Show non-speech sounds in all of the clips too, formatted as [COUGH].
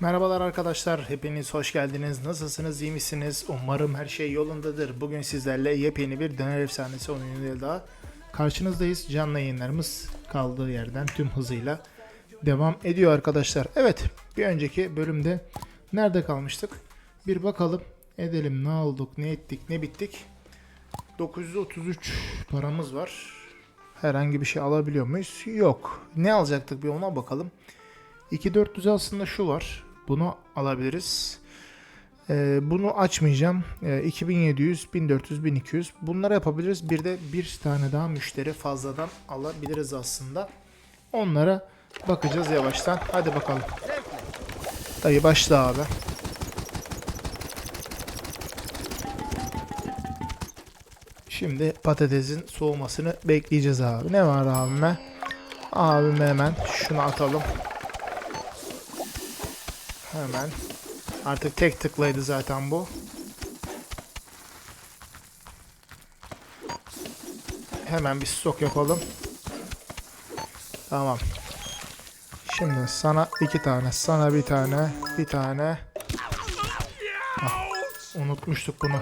Merhabalar arkadaşlar, hepiniz hoş geldiniz. Nasılsınız, iyi misiniz? Umarım her şey yolundadır. Bugün sizlerle yepyeni bir Döner Efsanesi oyunuyla daha karşınızdayız. Canlı yayınlarımız kaldığı yerden tüm hızıyla devam ediyor arkadaşlar. Evet, bir önceki bölümde nerede kalmıştık? Bir bakalım edelim ne olduk, ne ettik, ne bittik. 933 paramız var. Herhangi bir şey alabiliyor muyuz? Yok. Ne alacaktık bir ona bakalım. 2400 aslında şu var. Bunu alabiliriz. Ee, bunu açmayacağım. Ee, 2700, 1400, 1200. Bunları yapabiliriz. Bir de bir tane daha müşteri fazladan alabiliriz aslında. Onlara bakacağız yavaştan. Hadi bakalım. Dayı başla abi. Şimdi patatesin soğumasını bekleyeceğiz abi. Ne var abime? Abime hemen şunu atalım. Hemen. Artık tek tıklaydı zaten bu. Hemen bir stok yapalım. Tamam. Şimdi sana iki tane, sana bir tane, bir tane. Ah, unutmuştuk bunu.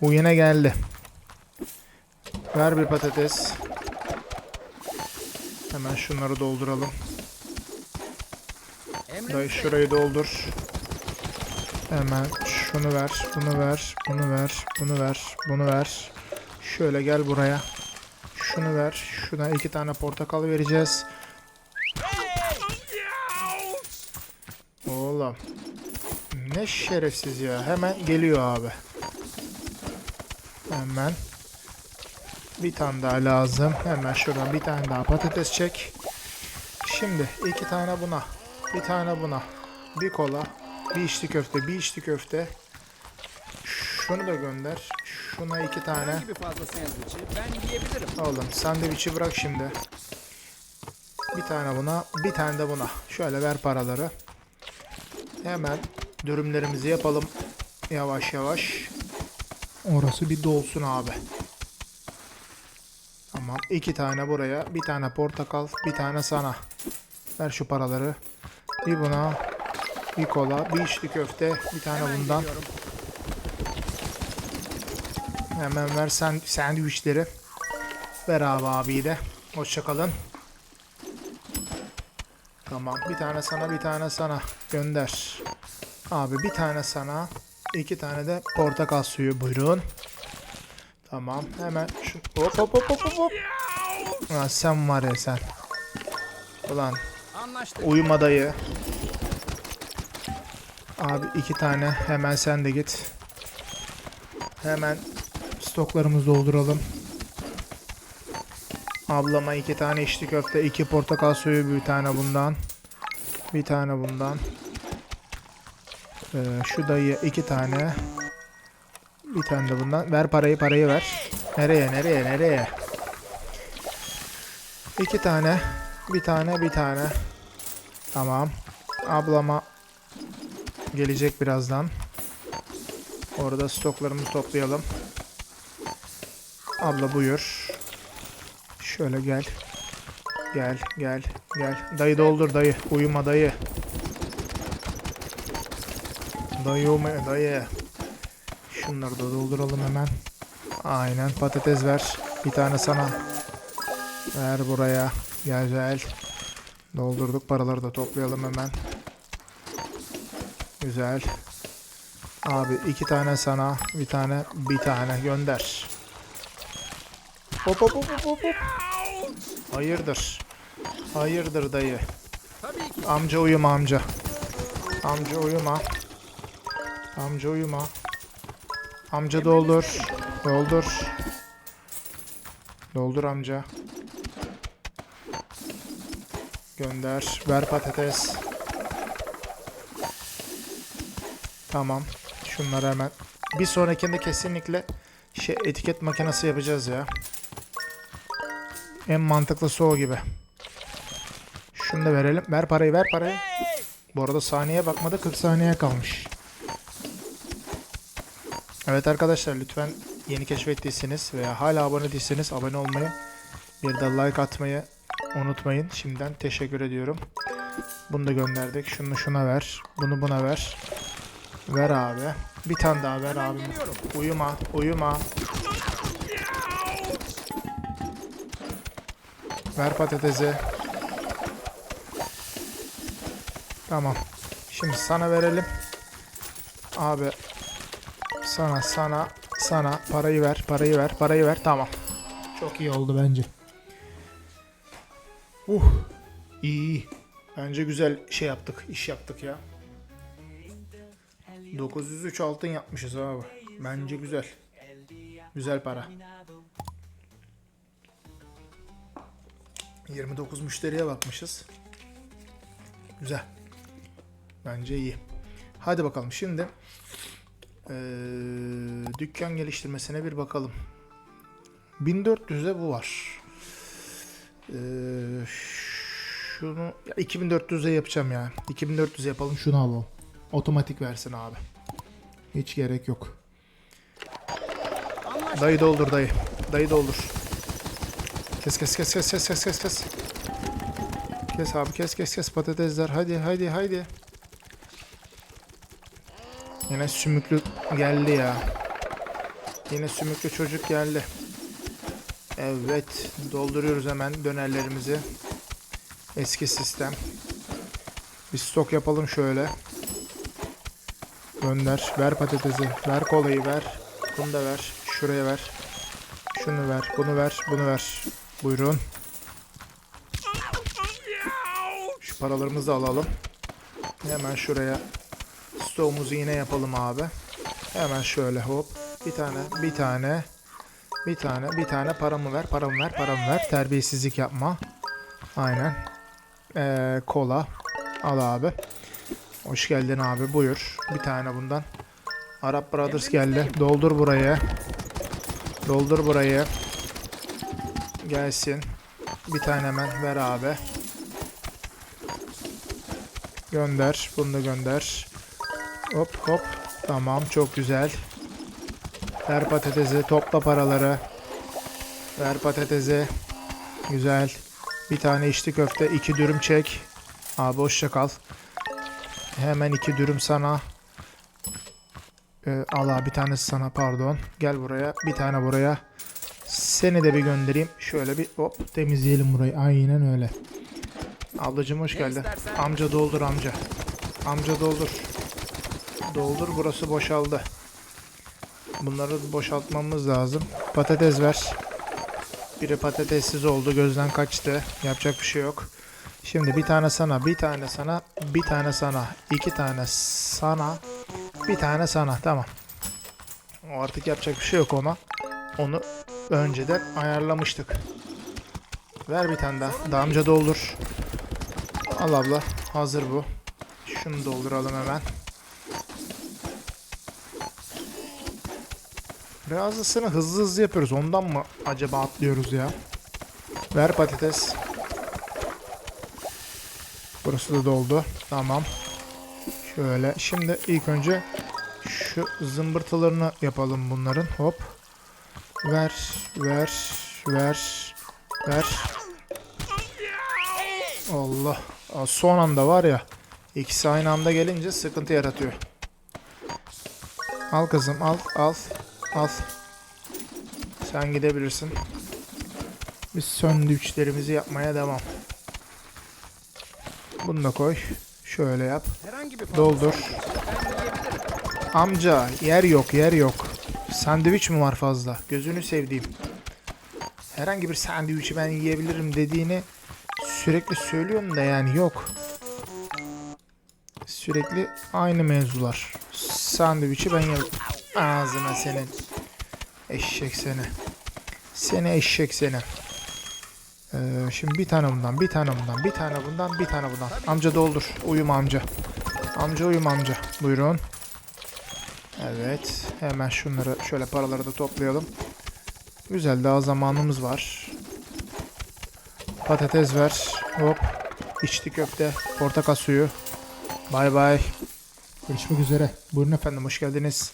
Bu yine geldi. Ver bir patates. Hemen şunları dolduralım. Dayı şurayı doldur. Hemen şunu ver, bunu ver, bunu ver, bunu ver, bunu ver. Şöyle gel buraya. Şunu ver. Şuna iki tane portakal vereceğiz. Oğlum. Ne şerefsiz ya. Hemen geliyor abi. Hemen. Bir tane daha lazım. Hemen şuradan bir tane daha patates çek. Şimdi iki tane buna. Bir tane buna. Bir kola. Bir içli köfte. Bir içli köfte. Şunu da gönder. Şuna iki tane. gibi fazla sandviçi ben yiyebilirim. Oğlum sandviçi bırak şimdi. Bir tane buna. Bir tane de buna. Şöyle ver paraları. Hemen dürümlerimizi yapalım. Yavaş yavaş. Orası bir dolsun abi. Tamam. iki tane buraya. Bir tane portakal. Bir tane sana. Ver şu paraları. Bir buna. Bir kola. Bir içli köfte. Bir tane Hemen bundan. geliyorum. Hemen ver sen sandviçleri. Ver abi abiyi de. Hoşçakalın. Tamam. Bir tane sana bir tane sana. Gönder. Abi bir tane sana. iki tane de portakal suyu buyurun. Tamam. Hemen şu... Hop hop hop hop hop. Ha, sen var ya sen. Ulan Anlaştık. uyuma dayı. Abi iki tane. Hemen sen de git. Hemen stoklarımızı dolduralım. Ablama iki tane içli köfte, iki portakal suyu, bir tane bundan. Bir tane bundan. Ee, şu dayıya iki tane. Bir tane de bundan. Ver parayı, parayı ver. Nereye, nereye, nereye? İki tane. Bir tane, bir tane. Tamam. Ablama gelecek birazdan. Orada stoklarımızı toplayalım. Abla buyur. Şöyle gel. Gel, gel, gel. Dayı doldur dayı. Uyuma dayı. Dayı uyuma dayı. Şunları da dolduralım hemen. Aynen patates ver. Bir tane sana. Ver buraya. Gel gel. Doldurduk paraları da toplayalım hemen. Güzel. Abi iki tane sana, bir tane, bir tane gönder. Hop hop hop hop hop. Hayırdır? Hayırdır dayı? Amca uyuma amca. Amca uyuma. Amca uyuma. Amca doldur. Doldur. Doldur amca. Gönder. Ver patates. Tamam. Şunları hemen. Bir sonrakinde kesinlikle şey etiket makinesi yapacağız ya. En mantıklısı o gibi. Şunu da verelim. Ver parayı ver parayı. Bu arada saniye bakmadı 40 saniye kalmış. Evet arkadaşlar lütfen yeni keşfettiyseniz veya hala abone değilseniz abone olmayı bir de like atmayı unutmayın. Şimdiden teşekkür ediyorum. Bunu da gönderdik. Şunu şuna ver. Bunu buna ver. Ver abi. Bir tane daha ver abi. Uyuma, uyuma. Ver patatesi. Tamam. Şimdi sana verelim. Abi sana sana sana parayı ver, parayı ver, parayı ver. Tamam. Çok iyi oldu bence. Uh. iyi. Bence güzel şey yaptık, iş yaptık ya. 903 altın yapmışız abi. Bence güzel. Güzel para. 29 müşteriye bakmışız. Güzel. Bence iyi. Hadi bakalım şimdi eee, dükkan geliştirmesine bir bakalım. 1400'e bu var. Eee, şunu ya 2400'e yapacağım ya. 2400 yapalım şunu alalım. Otomatik versin abi. Hiç gerek yok. Dayı doldur dayı. Dayı doldur. Kes kes kes kes kes kes kes kes. Kes abi kes kes kes patatesler. Hadi hadi hadi. Yine sümüklü geldi ya. Yine sümüklü çocuk geldi. Evet. Dolduruyoruz hemen dönerlerimizi. Eski sistem. Bir stok yapalım şöyle. Gönder. Ver patatesi. Ver kolayı ver. Bunu da ver. Şuraya ver. Şunu ver. Bunu ver. Bunu ver. Buyurun. Şu paralarımızı da alalım. Hemen şuraya stoğumuzu yine yapalım abi. Hemen şöyle hop. Bir tane, bir tane, bir tane, bir tane paramı ver, paramı ver, paramı ver. Terbiyesizlik yapma. Aynen. Ee, kola. Al abi. Hoş geldin abi. Buyur. Bir tane bundan. Arap Brothers geldi. Doldur burayı. Doldur burayı. Gelsin. Bir tane hemen ver abi. Gönder. Bunu da gönder. Hop hop. Tamam çok güzel. Ver patatesi. Topla paraları. Ver patatesi. Güzel. Bir tane içli köfte. iki dürüm çek. Abi hoşça kal. Hemen iki dürüm sana. Ee, al abi bir tanesi sana pardon. Gel buraya. Bir tane buraya. Seni de bir göndereyim. Şöyle bir hop temizleyelim burayı. Aynen öyle. Ablacım hoş geldin. Amca doldur amca. Amca doldur. Doldur burası boşaldı. Bunları boşaltmamız lazım. Patates ver. Biri patatessiz oldu. Gözden kaçtı. Yapacak bir şey yok. Şimdi bir tane sana, bir tane sana, bir tane sana, iki tane sana, bir tane sana. Tamam. Artık yapacak bir şey yok ona. Onu önceden ayarlamıştık. Ver bir tane daha. Daha amca doldur. Al abla. Hazır bu. Şunu dolduralım hemen. Birazısını hızlı hızlı yapıyoruz. Ondan mı acaba atlıyoruz ya? Ver patates. Burası da doldu. Tamam. Şöyle. Şimdi ilk önce şu zımbırtılarını yapalım bunların. Hop. Ver, ver, ver, ver. Allah. Son anda var ya. İkisi aynı anda gelince sıkıntı yaratıyor. Al kızım al al al. Sen gidebilirsin. Biz söndüçlerimizi yapmaya devam. Bunu da koy. Şöyle yap. Doldur. Yiyebilirim. Amca yer yok yer yok. Sandviç mi var fazla? Gözünü sevdiğim. Herhangi bir sandviçi ben yiyebilirim dediğini sürekli söylüyorum da yani yok. Sürekli aynı mevzular. Sandviçi ben yerim. Ağzına senin. Eşek seni. Seni eşek seni. Ee, şimdi bir tane bundan, bir tane bundan, bir tane bundan, bir tane bundan. Amca doldur. Uyuma amca. Amca uyuma amca. Buyurun. Evet. Hemen şunları şöyle paraları da toplayalım. Güzel daha zamanımız var. Patates ver. Hop. İçli köfte. Portakal suyu. Bay bay. Görüşmek üzere. Buyurun efendim hoş geldiniz.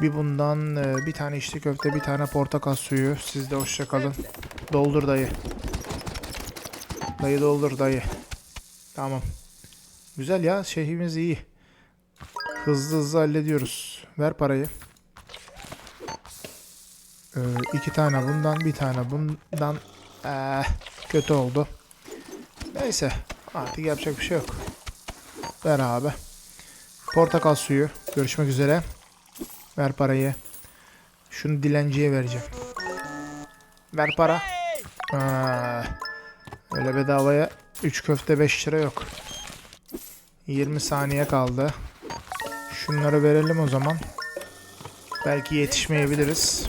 Bir bundan e, bir tane içli köfte bir tane portakal suyu. Siz de hoşça kalın. Doldur dayı. Dayı doldur dayı. Tamam. Güzel ya şeyimiz iyi. Hızlı hızlı hallediyoruz. Ver parayı. Ee, iki tane bundan bir tane bundan. Eh, kötü oldu. Neyse artık yapacak bir şey yok. Ver abi. Portakal suyu. Görüşmek üzere. Ver parayı. Şunu dilenciye vereceğim. Ver para. Aa, öyle bedavaya 3 köfte 5 lira yok. 20 saniye kaldı. Şunları verelim o zaman. Belki yetişmeyebiliriz.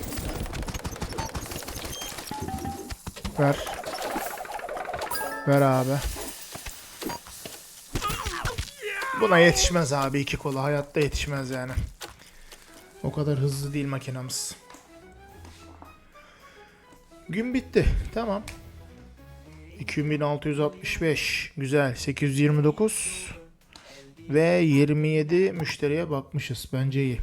Ver. Ver abi. Buna yetişmez abi iki kola. Hayatta yetişmez yani. O kadar hızlı değil makinamız. Gün bitti. Tamam. 2665. Güzel. 829. Ve 27 müşteriye bakmışız. Bence iyi.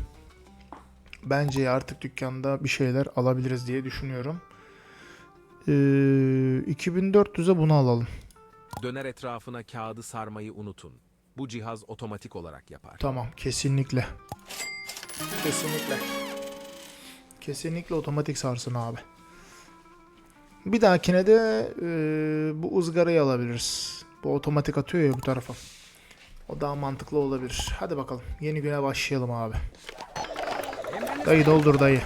Bence artık dükkanda bir şeyler alabiliriz diye düşünüyorum. Ee, 2400'e bunu alalım. Döner etrafına kağıdı sarmayı unutun. Bu cihaz otomatik olarak yapar. Tamam. Kesinlikle. Kesinlikle. Kesinlikle otomatik sarsın abi. Bir dahakine de e, bu ızgarayı alabiliriz. Bu otomatik atıyor ya bu tarafa. O daha mantıklı olabilir. Hadi bakalım. Yeni güne başlayalım abi. Dayı doldur dayı.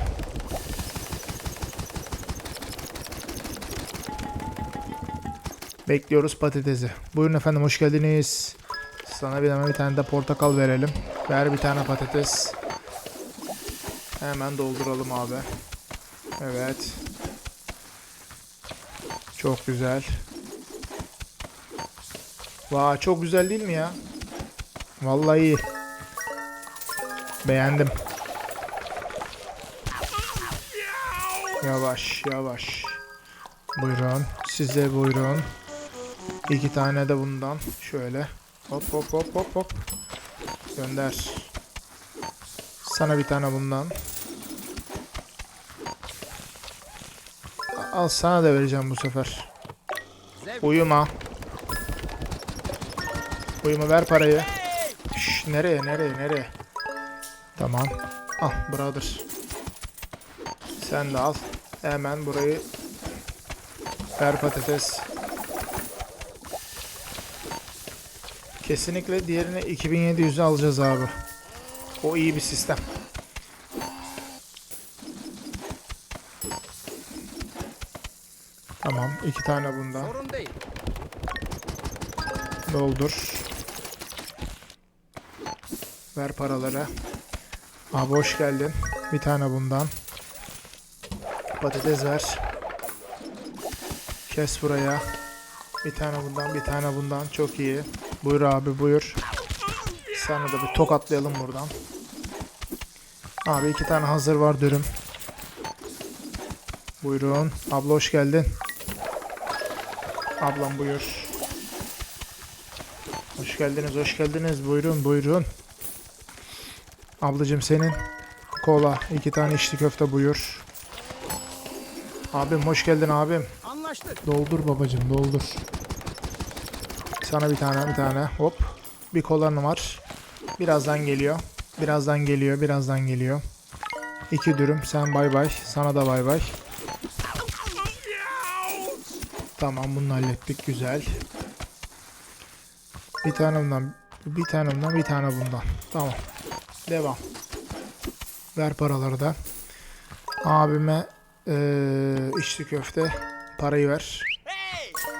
Bekliyoruz patatesi. Buyurun efendim hoş geldiniz. Sana bir, bir tane de portakal verelim. Ver bir tane patates. Hemen dolduralım abi. Evet. Çok güzel. Vay çok güzel değil mi ya? Vallahi iyi. Beğendim. Yavaş yavaş. Buyurun. Size buyurun. İki tane de bundan. Şöyle. Hop hop hop hop hop. Gönder. Sana bir tane bundan. Al sana da vereceğim bu sefer. Uyuma. Uyuma ver parayı. Şş, nereye nereye nereye? Tamam. Al brother. Sen de al. Hemen burayı ver patates. Kesinlikle diğerini 2700'e alacağız abi. O iyi bir sistem. Tamam. iki tane bundan. Sorun değil. Doldur. Ver paraları. Abi hoş geldin. Bir tane bundan. Patates ver. Kes buraya. Bir tane bundan, bir tane bundan. Çok iyi. Buyur abi, buyur. Sana da bir tokatlayalım buradan. Abi iki tane hazır var dürüm. Buyurun. Abla hoş geldin. Ablam buyur. Hoş geldiniz, hoş geldiniz. Buyurun, buyurun. Ablacım senin. Kola, iki tane içli köfte buyur. Abim hoş geldin abim. Anlaştık. Doldur babacım, doldur. Sana bir tane, bir tane. Hop. Bir kolanı var. Birazdan geliyor. Birazdan geliyor, birazdan geliyor. İki dürüm. Sen bay bay. Sana da bay bay. Tamam bunu hallettik. Güzel. Bir tane bundan, bir tane bundan, bir tane bundan. Tamam. Devam. Ver paraları da. Abime eee içli köfte parayı ver.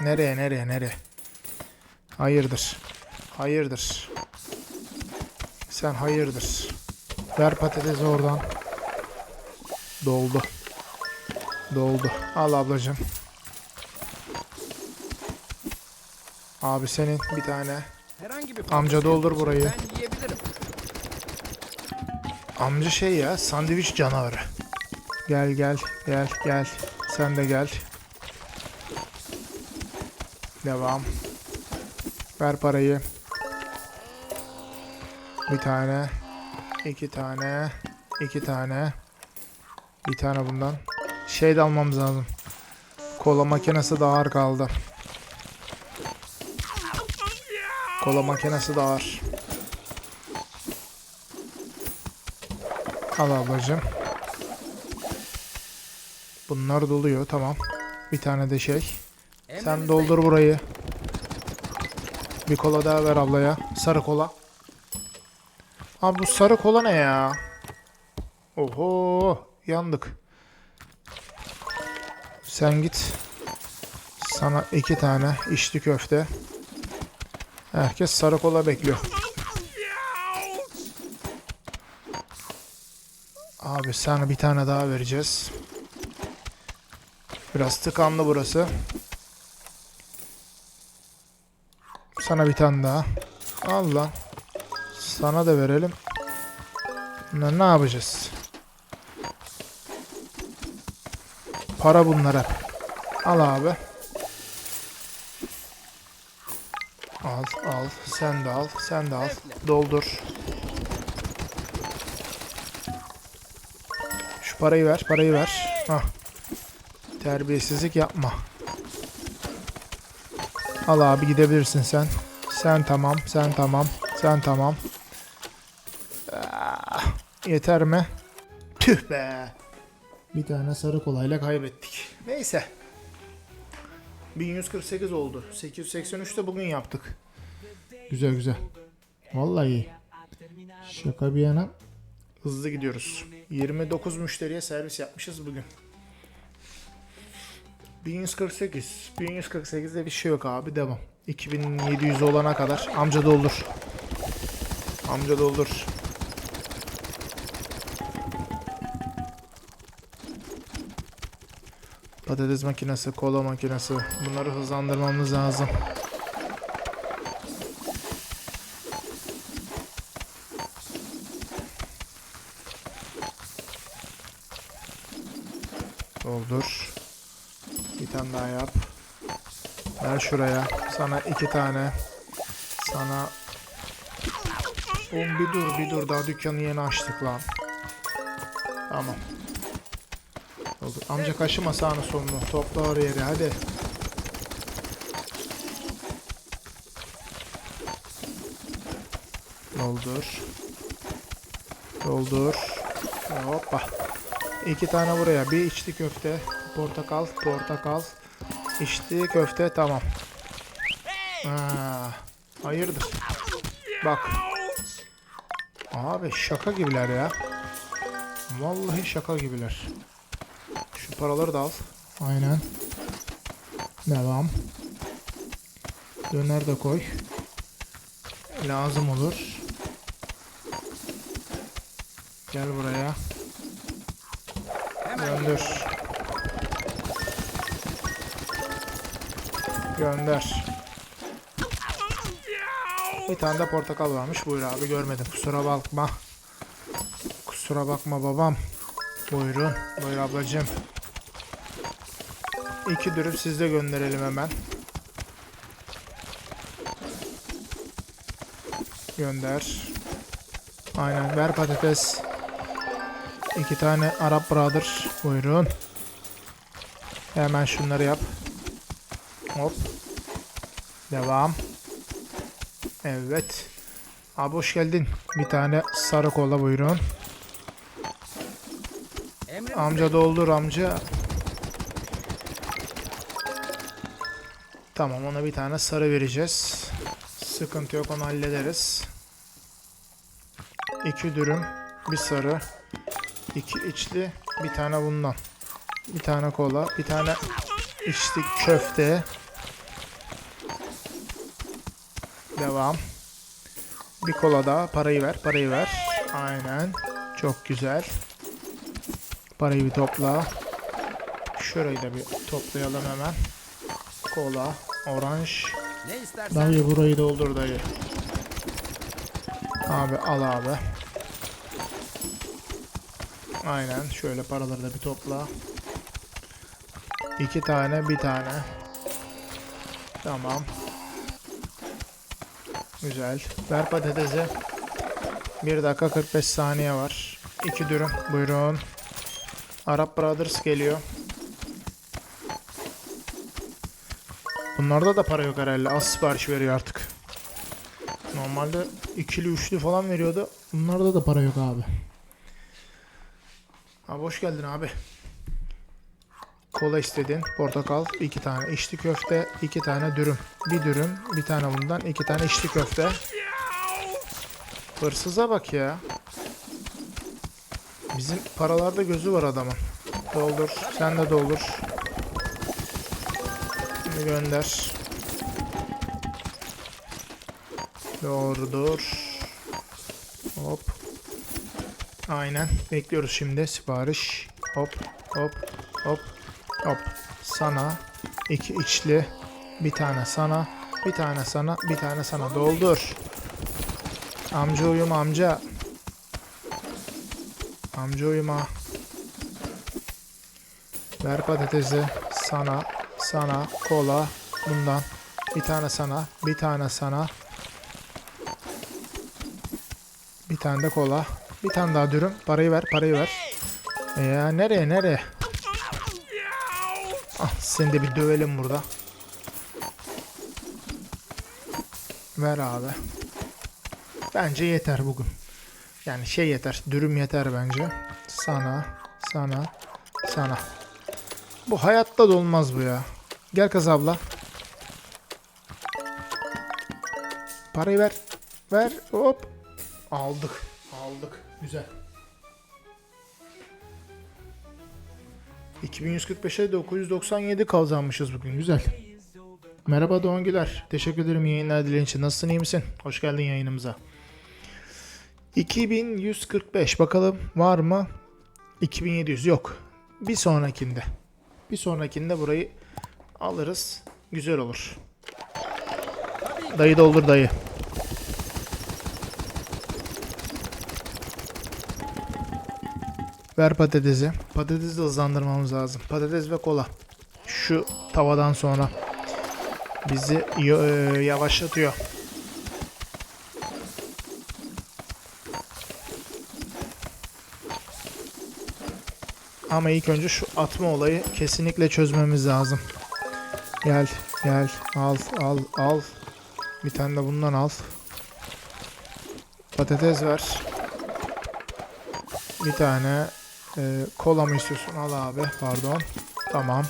Nereye nereye nereye? Hayırdır. Hayırdır. Sen hayırdır. Ver patatesi oradan. Doldu. Doldu. Al ablacığım. Abi senin bir tane. Herhangi bir Amca doldur burayı. Ben yiyebilirim. Amca şey ya sandviç canavarı. Gel gel gel gel. Sen de gel. Devam. Ver parayı. Bir tane. iki tane. iki tane. Bir tane bundan. Şey de almamız lazım. Kola makinesi de ağır kaldı. Kola makinesi de var. Al ablacığım. Bunlar doluyor tamam. Bir tane de şey. Sen doldur burayı. Bir kola daha ver ablaya. Sarı kola. Abi bu sarı kola ne ya? Oho yandık. Sen git. Sana iki tane içli köfte. Herkes sarı kola bekliyor. Abi sana bir tane daha vereceğiz. Biraz tıkanlı burası. Sana bir tane daha. Al lan. Sana da verelim. Ne, ne yapacağız? Para bunlar hep. Al abi. Al al. Sen de al. Sen de al. Doldur. Şu parayı ver. Parayı ver. Hah. Terbiyesizlik yapma. Al abi gidebilirsin sen. Sen tamam. Sen tamam. Sen tamam. Yeter mi? Tüh be. Bir tane sarı kolayla kaybettik. Neyse. 1148 oldu. 883'te bugün yaptık. Güzel güzel. Vallahi iyi. Şaka bir yana hızlı gidiyoruz. 29 müşteriye servis yapmışız bugün. 1148. 1148'de bir şey yok abi devam. 2700 olana kadar amca doldur. Amca doldur. Patates makinesi, kola makinesi. Bunları hızlandırmamız lazım. Doldur. Bir tane daha yap. Ver şuraya. Sana iki tane. Sana... Oğlum bir dur bir dur daha dükkanı yeni açtık lan. Tamam. Doldur. Amca kaşıma sağını solunu. Topla oraya yeri hadi. Doldur. Doldur. Hoppa. İki tane buraya. Bir içli köfte. Portakal. Portakal. İçli köfte. Tamam. Aa, hayırdır? Bak. Abi şaka gibiler ya. Vallahi şaka gibiler. Paraları da al. Aynen. Devam. Döner de koy. Lazım olur. Gel buraya. Gönder. Gönder. Bir tane de portakal varmış. Buyur abi görmedim. Kusura bakma. Kusura bakma babam. Buyurun. Buyur ablacığım. İki dürüm sizde gönderelim hemen. Gönder. Aynen ver patates. İki tane Arap Brother. Buyurun. Hemen şunları yap. Hop. Devam. Evet. Abi hoş geldin. Bir tane sarı kola buyurun. Amca doldur amca. Tamam ona bir tane sarı vereceğiz. Sıkıntı yok onu hallederiz. İki dürüm, bir sarı, iki içli, bir tane bundan. Bir tane kola, bir tane içli köfte. Devam. Bir kola daha, parayı ver, parayı ver. Aynen. Çok güzel. Parayı bir topla. Şurayı da bir toplayalım hemen. Kola, oranj. Dayı burayı doldur dayı. Abi al abi. Aynen şöyle paraları da bir topla. İki tane bir tane. Tamam. Güzel. Ver patatesi. 1 dakika 45 saniye var. İki dürüm. Buyurun. Arap Brothers geliyor. Bunlarda da para yok herhalde. Az sipariş veriyor artık. Normalde ikili üçlü falan veriyordu. Bunlarda da para yok abi. Abi hoş geldin abi. Kola istedin. Portakal. iki tane içli köfte. iki tane dürüm. Bir dürüm. Bir tane bundan. iki tane içli köfte. Hırsıza bak ya. Bizim paralarda gözü var adamın. Doldur. Sen de doldur. Gönder. Doğrudur. Hop. Aynen. Bekliyoruz şimdi sipariş. Hop hop hop hop. Sana iki içli. Bir tane sana. Bir tane sana. Bir tane sana. Doldur. Amca uyuma amca. Amca uyuma. Ver patatesi. Sana. Sana. Kola. Bundan. Bir tane sana. Bir tane sana. Bir tane de kola. Bir tane daha dürüm. Parayı ver, parayı ver. Ya nereye, nereye? Ah, seni de bir dövelim burada. Ver abi. Bence yeter bugün. Yani şey yeter, dürüm yeter bence. Sana, sana, sana. Bu hayatta da olmaz bu ya. Gel kız abla. Parayı ver. Ver. Hop. Aldık. Aldık. Güzel. 2145'e 997 kazanmışız bugün. Güzel. Merhaba Doğan Güler. Teşekkür ederim yayınlar dileğin için. Nasılsın iyi misin? Hoş geldin yayınımıza. 2145 bakalım var mı? 2700 yok. Bir sonrakinde. Bir sonrakinde burayı alırız. Güzel olur. Dayı doldur dayı. Ver patatesi. Patatesi hızlandırmamız lazım. Patates ve kola. Şu tavadan sonra bizi e, yavaşlatıyor. Ama ilk önce şu atma olayı kesinlikle çözmemiz lazım. Gel, gel, al, al, al. Bir tane de bundan al. Patates ver. Bir tane e, kola mı istiyorsun? Al abi. Pardon. Tamam.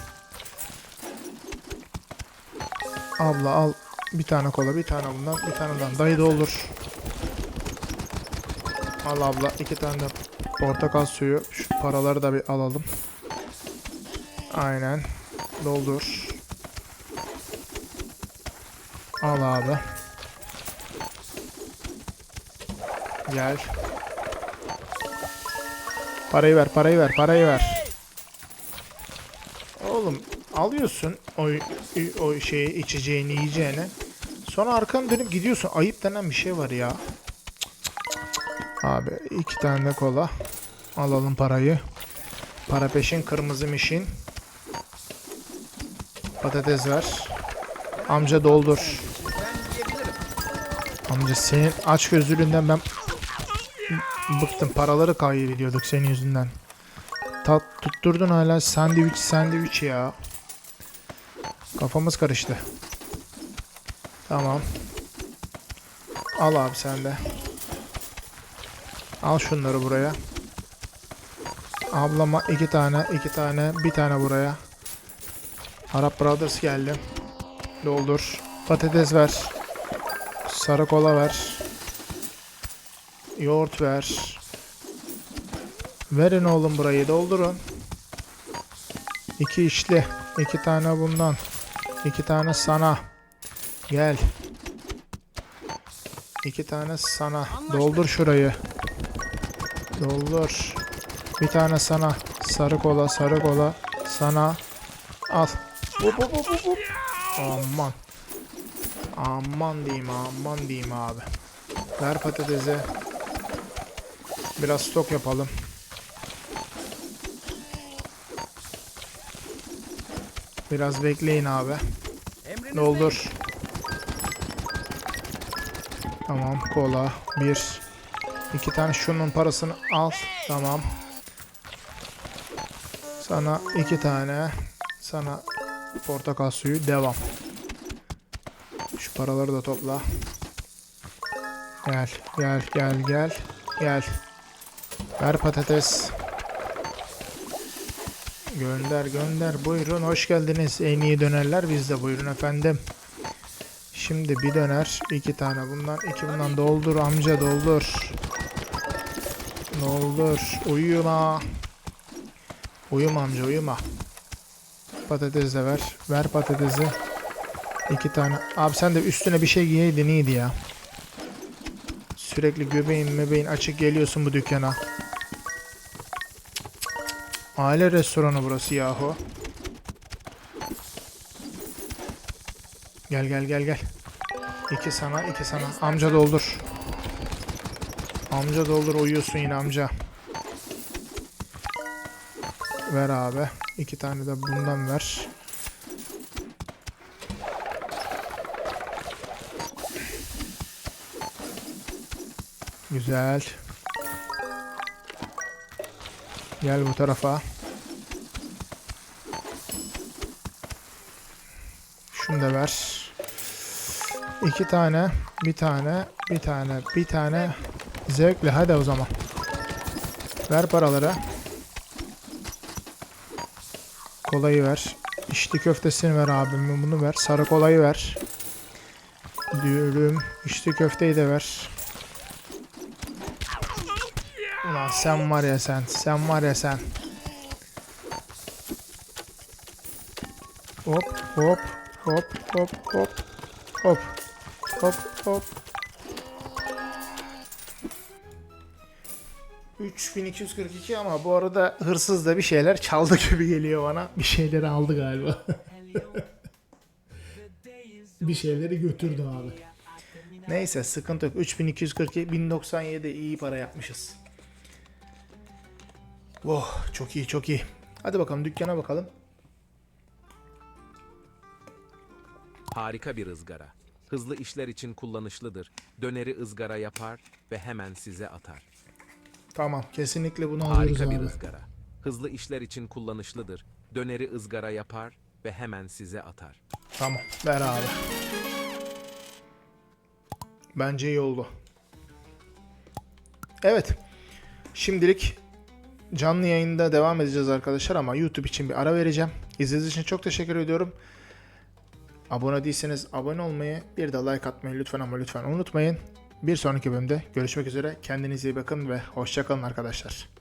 Abla al. Bir tane kola, bir tane bundan, bir tane bundan. Dayı doldur. Al abla. iki tane de portakal suyu. Şu paraları da bir alalım. Aynen. Doldur. Al abi. Gel. Parayı ver, parayı ver, parayı ver. Oğlum alıyorsun o, o şeyi içeceğini, yiyeceğini. Sonra arkanı dönüp gidiyorsun. Ayıp denen bir şey var ya. Abi iki tane kola. Alalım parayı. Para peşin, kırmızı mişin. Patates ver. Amca doldur. Amca senin aç gözlülüğünden ben bıktım. Paraları kaybediyorduk senin yüzünden. Tat tutturdun hala sandviç sandviç ya. Kafamız karıştı. Tamam. Al abi sen de. Al şunları buraya. Ablama iki tane, iki tane, bir tane buraya. Arap Brothers geldi. Doldur. Patates ver. Sarı kola ver. Yoğurt ver. Verin oğlum burayı doldurun. İki içli. iki tane bundan. iki tane sana. Gel. İki tane sana. Doldur şurayı. Doldur. Bir tane sana. Sarı kola, sarı kola. Sana. Al. Hop hop hop, hop. Aman. Aman diyeyim aman diyeyim abi. Ver patatese. Biraz stok yapalım. Biraz bekleyin abi. Doldur. Tamam kola. Bir. iki tane şunun parasını al. Tamam. Sana iki tane. Sana portakal suyu. Devam. Paraları da topla. Gel, gel, gel, gel, gel. Ver patates. Gönder, gönder. Buyurun, hoş geldiniz. En iyi dönerler bizde. Buyurun efendim. Şimdi bir döner, iki tane bundan, iki bundan doldur amca doldur. Doldur. Uyuma. Uyuma amca uyuma. Patates de ver. Ver patatesi. İki tane. Abi sen de üstüne bir şey giyeydin iyiydi ya. Sürekli göbeğin mebeğin açık geliyorsun bu dükkana. Aile restoranı burası yahu. Gel gel gel gel. İki sana iki sana. Amca doldur. Amca doldur uyuyorsun yine amca. Ver abi. İki tane de bundan ver. Güzel. Gel bu tarafa. Şunu da ver. İki tane, bir tane, bir tane, bir tane. Zevkle hadi o zaman. Ver paraları. Kolayı ver. İçli köftesini ver abim. Bunu ver. Sarı kolayı ver. Diyorum. İçli köfteyi de ver. Ulan sen var ya sen. Sen var ya sen. Hop hop hop hop hop hop hop hop 3242 ama bu arada hırsız da bir şeyler çaldı gibi geliyor bana. Bir şeyleri aldı galiba. [LAUGHS] bir şeyleri götürdü abi. Neyse sıkıntı yok. 3242 1097 iyi para yapmışız. Oh çok iyi çok iyi. Hadi bakalım dükkana bakalım. Harika bir ızgara. Hızlı işler için kullanışlıdır. Döneri ızgara yapar ve hemen size atar. Tamam kesinlikle bunu alıyoruz Harika bir abi. ızgara. Hızlı işler için kullanışlıdır. Döneri ızgara yapar ve hemen size atar. Tamam ver abi. Bence iyi oldu. Evet. Şimdilik canlı yayında devam edeceğiz arkadaşlar ama YouTube için bir ara vereceğim. İzlediğiniz için çok teşekkür ediyorum. Abone değilseniz abone olmayı, bir de like atmayı lütfen ama lütfen unutmayın. Bir sonraki bölümde görüşmek üzere. Kendinize iyi bakın ve hoşçakalın arkadaşlar.